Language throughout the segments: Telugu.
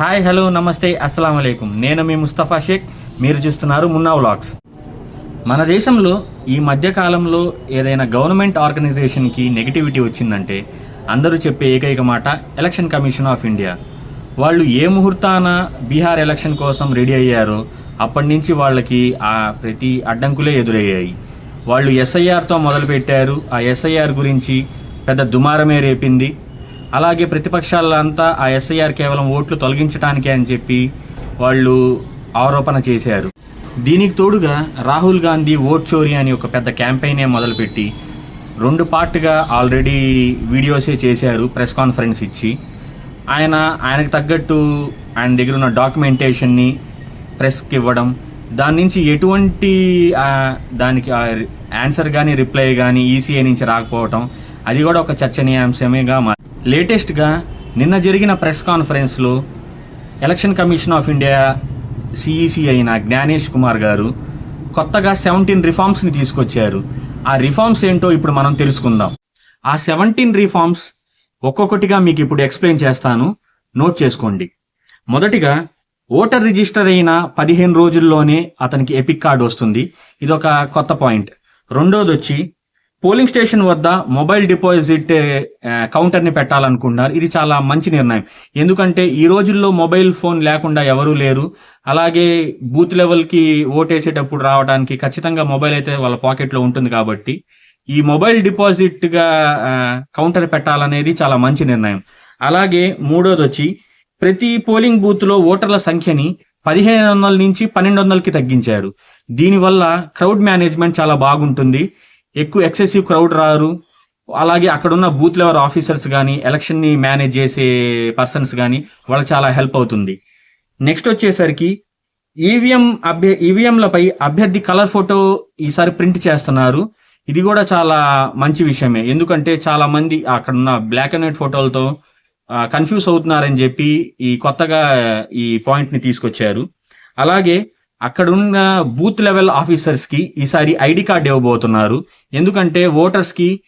హాయ్ హలో నమస్తే అస్సలం అయికం నేను మీ ముస్తఫా షేక్. మీరు చూస్తున్నారు మున్నా వ్లాగ్స్. మన దేశంలో ఈ మధ్యకాలంలో ఏదైనా గవర్నమెంట్ ఆర్గనైజేషన్కి నెగిటివిటీ వచ్చిందంటే అందరూ చెప్పే ఏకైక మాట ఎలక్షన్ కమిషన్ ఆఫ్ ఇండియా. వాళ్ళు ఏ ముహూర్తాన బీహార్ ఎలక్షన్ కోసం రెడీ అయ్యారో అప్పటి నుంచి వాళ్ళకి ఆ ప్రతి అడ్డంకులే ఎదురయ్యాయి. వాళ్ళు ఎస్ఐఆర్తో మొదలుపెట్టారు. ఆ ఎస్ఐఆర్ గురించి పెద్ద దుమారమే రేపింది. అలాగే ప్రతిపక్షాలంతా ఆ ఎస్ఐఆర్ కేవలం ఓట్లు తొలగించడానికే అని చెప్పి వాళ్ళు ఆరోపణ చేశారు. దీనికి తోడుగా రాహుల్ గాంధీ ఓట్ చోరీ అని ఒక పెద్ద క్యాంపెయినే మొదలుపెట్టి రెండు పార్ట్గా ఆల్రెడీ వీడియోసే చేశారు ప్రెస్ కాన్ఫరెన్స్ ఇచ్చి. ఆయన ఆయనకు తగ్గట్టు ఆయన దగ్గర ఉన్న డాక్యుమెంటేషన్ని ప్రెస్కి ఇవ్వడం దాని నుంచి ఎటువంటి దానికి ఆన్సర్ కానీ రిప్లై కానీ ఈసీఐ నుంచి రాకపోవటం అది కూడా ఒక చర్చనీయాంశమేగా మారి లేటెస్ట్గా నిన్న జరిగిన ప్రెస్ కాన్ఫరెన్స్లో election commission of India CEC అయిన జ్ఞానేష్ కుమార్ గారు కొత్తగా సెవెంటీన్ రిఫార్మ్స్ని తీసుకొచ్చారు. ఆ రిఫార్మ్స్ ఏంటో ఇప్పుడు మనం తెలుసుకుందాం. ఆ సెవెంటీన్ రిఫార్మ్స్ ఒక్కొక్కటిగా మీకు ఇప్పుడు ఎక్స్ప్లెయిన్ చేస్తాను. నోట్ చేసుకోండి. మొదటిగా ఓటర్ రిజిస్టర్ అయిన పదిహేను రోజుల్లోనే అతనికి ఎపిక్ కార్డు వస్తుంది. ఇది ఒక కొత్త పాయింట్. రెండోది వచ్చి పోలింగ్ స్టేషన్ వద్ద మొబైల్ డిపాజిట్ కౌంటర్ కౌంటర్ని పెట్టాలనుకున్నారు ఇది చాలా మంచి నిర్ణయం. ఎందుకంటే ఈ రోజుల్లో మొబైల్ ఫోన్ లేకుండా ఎవరూ లేరు. అలాగే బూత్ లెవెల్కి ఓటేసేటప్పుడు రావడానికి ఖచ్చితంగా మొబైల్ అయితే వాళ్ళ పాకెట్లో ఉంటుంది కాబట్టి ఈ మొబైల్ డిపాజిట్గా కౌంటర్ పెట్టాలనేది చాలా మంచి నిర్ణయం. అలాగే మూడోది వచ్చి ప్రతి పోలింగ్ బూత్లో ఓటర్ల సంఖ్యని పదిహేను వందల నుంచి పన్నెండు వందలకి తగ్గించారు. దీనివల్ల క్రౌడ్ మేనేజ్మెంట్ చాలా బాగుంటుంది. ఎక్కువ ఎక్సెసివ్ క్రౌడ్ రారు. అలాగే అక్కడున్న బూత్ లెవెల్ ఆఫీసర్స్ కానీ ఎలక్షన్ని మేనేజ్ చేసే పర్సన్స్ కానీ వాళ్ళకి చాలా హెల్ప్ అవుతుంది. నెక్స్ట్ వచ్చేసరికి ఈవీఎం అభ్య ఈవీఎంలపై అభ్యర్థి కలర్ ఫోటో ఈసారి ప్రింట్ చేస్తున్నారు. ఇది కూడా చాలా మంచి విషయమే. ఎందుకంటే చాలా మంది అక్కడ ఉన్న బ్లాక్ అండ్ వైట్ ఫోటోలతో కన్ఫ్యూజ్ అవుతున్నారని చెప్పి ఈ కొత్తగా ఈ పాయింట్ని తీసుకొచ్చారు. అలాగే అక్కడున్న బూత్ లెవెల్ ఆఫీసర్స్కి ఈసారి ఐడి కార్డ్ ఇవ్వబోతున్నారు. ఎందుకంటే ఓటర్స్కి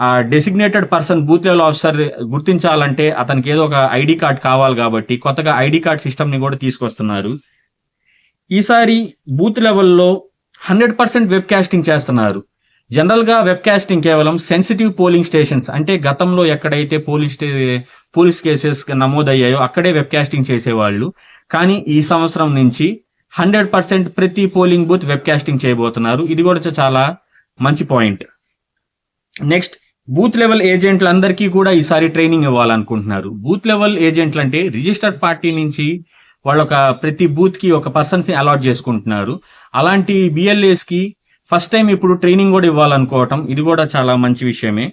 ఆ designated person booth level officer గుర్తించాలంటే అతనికి ఏదో ఒక ఐడి కార్డ్ కావాలి కాబట్టి కొత్తగా ఐడి కార్డ్ సిస్టమ్ని కూడా తీసుకొస్తున్నారు. ఈసారి బూత్ లెవెల్లో హండ్రెడ్ పర్సెంట్ వెబ్ కాస్టింగ్ చేస్తున్నారు. జనరల్గా వెబ్ కాస్టింగ్ కేవలం సెన్సిటివ్ పోలింగ్ స్టేషన్స్ అంటే గతంలో ఎక్కడైతే పోలీస్ స్టే- పోలీస్ కేసెస్ నమోదయ్యాయో అక్కడే వెబ్ కాస్టింగ్ చేసేవాళ్ళు. కానీ ఈ సంవత్సరం నుంచి హండ్రెడ్ పర్సెంట్ ప్రతి పోలింగ్ బూత్ వెబ్ కాస్టింగ్ చేయబోతున్నారు. ఇది కూడా చాలా మంచి పాయింట్. నెక్స్ట్ బూత్ లెవెల్ ఏజెంట్లందరికీ కూడా ఈసారి ట్రైనింగ్ ఇవ్వాలనుకుంటున్నారు. బూత్ లెవెల్ ఏజెంట్లు అంటే రిజిస్టర్డ్ పార్టీ నుంచి వాళ్ళు ఒక ప్రతి బూత్కి ఒక పర్సన్స్ని అలాట్ చేసుకుంటున్నారు. అలాంటి బిఎల్ఏస్కి ఫస్ట్ టైం ఇప్పుడు ట్రైనింగ్ కూడా ఇవ్వాలనుకోవటం ఇది కూడా చాలా మంచి విషయమే.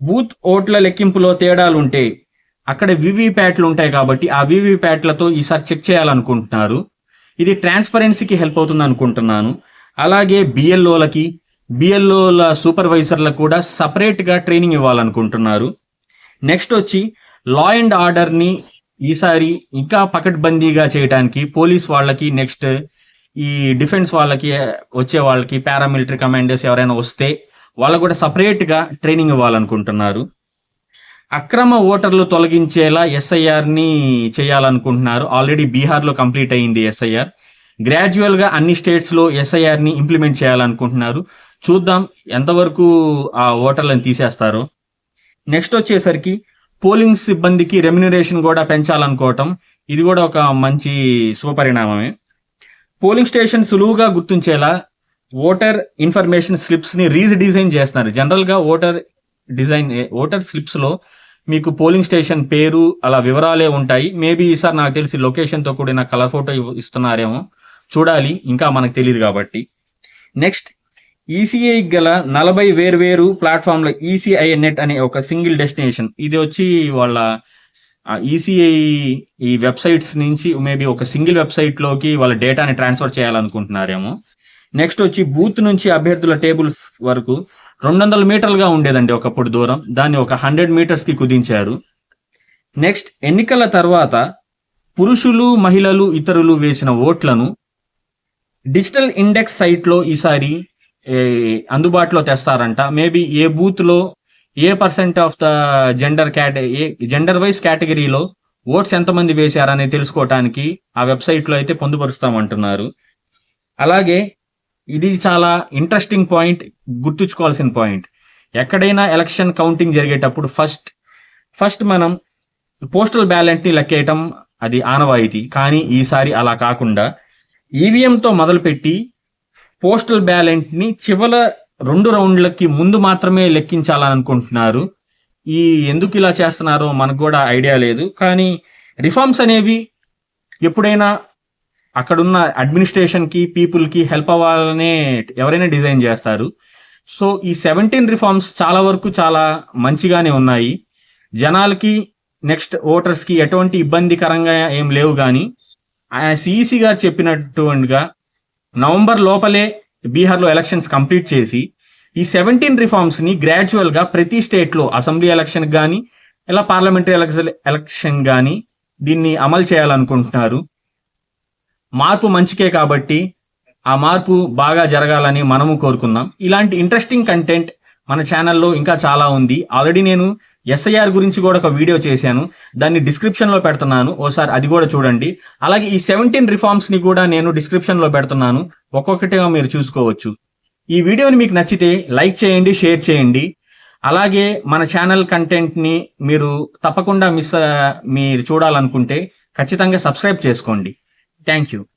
బూత్ ఓట్ల లెక్కింపులో తేడాలు ఉంటే అక్కడ వివిప్యాట్లు ఉంటాయి కాబట్టి ఆ వివిప్యాట్లతో ఈసారి చెక్ చేయాలనుకుంటున్నారు. ఇది ట్రాన్స్పరెన్సీకి హెల్ప్ అవుతుంది అనుకుంటున్నాను. అలాగే బిఎల్ఓలకి బిఎల్ఓల సూపర్వైజర్లకు కూడా సపరేట్గా ట్రైనింగ్ ఇవ్వాలనుకుంటున్నారు. నెక్స్ట్ వచ్చి లా అండ్ ఆర్డర్ని ఈసారి ఇంకా పకడ్బందీగా చేయడానికి పోలీస్ వాళ్ళకి నెక్స్ట్ ఈ డిఫెన్స్ వాళ్ళకి వచ్చే వాళ్ళకి పారామిలిటరీ కమాండర్స్ ఎవరైనా వస్తే వాళ్ళకు కూడా సపరేట్గా ట్రైనింగ్ ఇవ్వాలనుకుంటున్నారు. అక్రమ ఓటర్లు తొలగించేలా ఎస్ఐఆర్ని చేయాలనుకుంటున్నారు. ఆల్రెడీ బీహార్లో కంప్లీట్ అయింది ఎస్ఐఆర్ గ్రాడ్యువల్గా అన్ని స్టేట్స్లో ఎస్ఐఆర్ని ఇంప్లిమెంట్ చేయాలనుకుంటున్నారు. చూద్దాం ఎంతవరకు ఆ ఓటర్లను తీసేస్తారు. నెక్స్ట్ వచ్చేసరికి పోలింగ్ సిబ్బందికి రెమ్యునరేషన్ కూడా పెంచాలనుకోవటం. ఇది కూడా ఒక మంచి శుభపరిణామమే. పోలింగ్ స్టేషన్ సులువుగా గుర్తించేలా ఓటర్ ఇన్ఫర్మేషన్ స్లిప్స్ని రీడిజైన్ చేస్తున్నారు. జనరల్గా ఓటర్ డిజైన్ ఓటర్ స్లిప్స్లో మీకు పోలింగ్ స్టేషన్ పేరు అలా వివరాలే ఉంటాయి. మేబీ ఈసారి నాకు తెలిసి లొకేషన్తో కూడిన కలర్ ఫోటో ఇస్తున్నారేమో. చూడాలి ఇంకా మనకు తెలియదు కాబట్టి. నెక్స్ట్ ఈసీఐ గల నలభై వేర్వేరు ప్లాట్ఫామ్ల ఈసీఐ నెట్ అనే ఒక సింగిల్ డెస్టినేషన్ ఇది వచ్చి వాళ్ళ ఈసీఐ ఈ వెబ్సైట్స్ నుంచి మేబీ ఒక సింగిల్ వెబ్సైట్లోకి వాళ్ళ డేటాని ట్రాన్స్ఫర్ చేయాలనుకుంటున్నారేమో. నెక్స్ట్ వచ్చి బూత్ నుంచి అభ్యర్థుల టేబుల్స్ వరకు రెండు వందల మీటర్లుగా ఉండేదండి ఒకప్పుడు దూరం. దాన్ని ఒక హండ్రెడ్ మీటర్స్కి కుదించారు. నెక్స్ట్ ఎన్నికల తర్వాత పురుషులు మహిళలు ఇతరులు వేసిన ఓట్లను డిజిటల్ ఇండెక్స్ సైట్లో ఈసారి అందుబాటులో తెస్తారంట. మేబీ ఏ బూత్లో ఏ పర్సెంట్ ఆఫ్ ద జెండర్ క్యాట ఏ జెండర్ వైజ్ కేటగిరీలో ఓట్స్ ఎంతమంది వేశారని తెలుసుకోవటానికి ఆ వెబ్సైట్లో అయితే పొందుపరుస్తామంటున్నారు. అలాగే ఇది చాలా ఇంట్రెస్టింగ్ పాయింట్ గుర్తుంచుకోవాల్సిన పాయింట్ ఎక్కడైనా ఎలక్షన్ కౌంటింగ్ జరిగేటప్పుడు ఫస్ట్ ఫస్ట్ మనం పోస్టల్ బ్యాలెట్ని లెక్కేయటం అది ఆనవాయితీ. కానీ ఈసారి అలా కాకుండా ఈవీఎంతో మొదలుపెట్టి పోస్టల్ బ్యాలెట్ని చివల రెండు రౌండ్లకి ముందు మాత్రమే లెక్కించాలని అనుకుంటున్నారు ఈ ఎందుకు ఇలా చేస్తున్నారో మనకు కూడా ఐడియా లేదు. కానీ రిఫార్మ్స్ అనేవి ఎప్పుడైనా అక్కడున్న అడ్మినిస్ట్రేషన్కి పీపుల్కి హెల్ప్ అవ్వాలనే ఎవరైనా డిజైన్ చేస్తారు. సో ఈ సెవెంటీన్ రిఫార్మ్స్ చాలా వరకు చాలా మంచిగానే ఉన్నాయి. జనాలకి నెక్స్ట్ ఓటర్స్కి ఎటువంటి ఇబ్బందికరంగా ఏం లేవు కానీ సిఈసి గారు చెప్పినటువంటిగా నవంబర్ లోపలే బీహార్లో ఎలక్షన్స్ కంప్లీట్ చేసి ఈ సెవెంటీన్ రిఫార్మ్స్ని గ్రాడ్యువల్గా ప్రతి స్టేట్లో అసెంబ్లీ ఎలక్షన్ కానీ ఇలా పార్లమెంటరీ ఎలక్షన్ ఎలక్షన్ కానీ దీన్ని అమలు చేయాలనుకుంటున్నారు. మార్పు మంచికే కాబట్టి ఆ మార్పు బాగా జరగాలని మనము కోరుకుందాం. ఇలాంటి ఇంట్రెస్టింగ్ కంటెంట్ మన ఛానల్లో ఇంకా చాలా ఉంది. ఆల్రెడీ నేను ఎస్ఐఆర్ గురించి కూడా ఒక వీడియో చేశాను. దాన్ని డిస్క్రిప్షన్లో పెడుతున్నాను. ఓసారి అది కూడా చూడండి. అలాగే ఈ సెవెంటీన్ రిఫార్మ్స్ని కూడా నేను డిస్క్రిప్షన్లో పెడుతున్నాను. ఒక్కొక్కటిగా మీరు చూసుకోవచ్చు. ఈ వీడియోని మీకు నచ్చితే లైక్ చేయండి షేర్ చేయండి. అలాగే మన ఛానల్ కంటెంట్ని మీరు తప్పకుండా మిస్ మీరు చూడాలనుకుంటే ఖచ్చితంగా సబ్స్క్రైబ్ చేసుకోండి. Thank you.